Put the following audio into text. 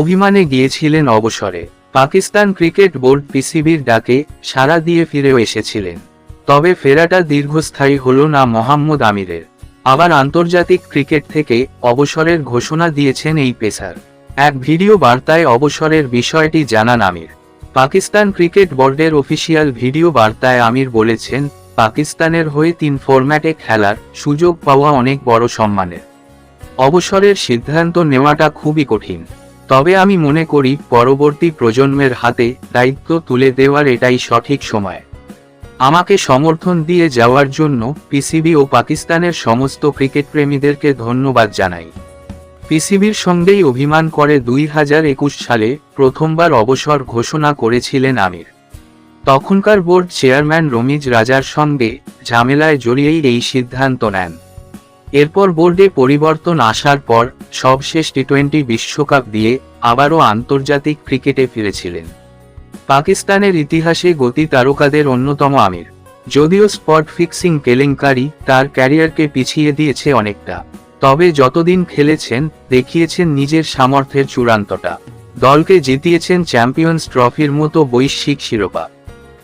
অভিমানে গিয়েছিলেন অবসরে। পাকিস্তান ক্রিকেট বোর্ড পিসিবির ডাকে সাড়া দিয়ে ফিরেও এসেছিলেন। তবে ফেরাটা দীর্ঘস্থায়ী হল না মোহাম্মদ আমিরের। আবার আন্তর্জাতিক ক্রিকেট থেকে অবসরের ঘোষণা দিয়েছেন এই পেসার। এক ভিডিও বার্তায় অবসরের বিষয়টি জানান আমির। পাকিস্তান ক্রিকেট বোর্ডের অফিসিয়াল ভিডিও বার্তায় আমির বলেছেন, পাকিস্তানের হয়ে তিন ফরম্যাটে খেলার সুযোগ পাওয়া অনেক বড় সম্মানের। অবসরের সিদ্ধান্ত নেওয়াটা খুবই কঠিন। তবে আমি মনে করি পরবর্তী প্রজন্মের হাতে দায়িত্ব তুলে দেওয়ার এটাই সঠিক সময়। আমাকে সমর্থন দিয়ে যাওয়ার জন্য পিসিবি ও পাকিস্তানের সমস্ত ক্রিকেট প্রেমীদেরকে ধন্যবাদ জানাই। পিসিবির সঙ্গেই অভিমান করে দুই হাজার একুশ সালে প্রথমবার অবসর ঘোষণা করেছিলেন আমির। তখনকার বোর্ড চেয়ারম্যান রমিজ রাজার সঙ্গে ঝামেলায় জড়িয়েই এই সিদ্ধান্ত নেন। এরপর বোর্ডে পরিবর্তন আসার পর সবশেষ টি টোয়েন্টি বিশ্বকাপ দিয়ে আবারও আন্তর্জাতিক ক্রিকেটে ফিরেছিলেন। পাকিস্তানের ইতিহাসে গতি তারকাদের অন্যতম আমির। যদিও স্পট ফিক্সিং কেলেঙ্কারি তার ক্যারিয়ারকে পিছিয়ে দিয়েছে অনেকটা, তবে যতদিন খেলেছেন, দেখিয়েছেন নিজের সামর্থ্যের চূড়ান্তটা। দলকে জিতিয়েছেন চ্যাম্পিয়ন্স ট্রফির মতো বৈশ্বিক শিরোপা।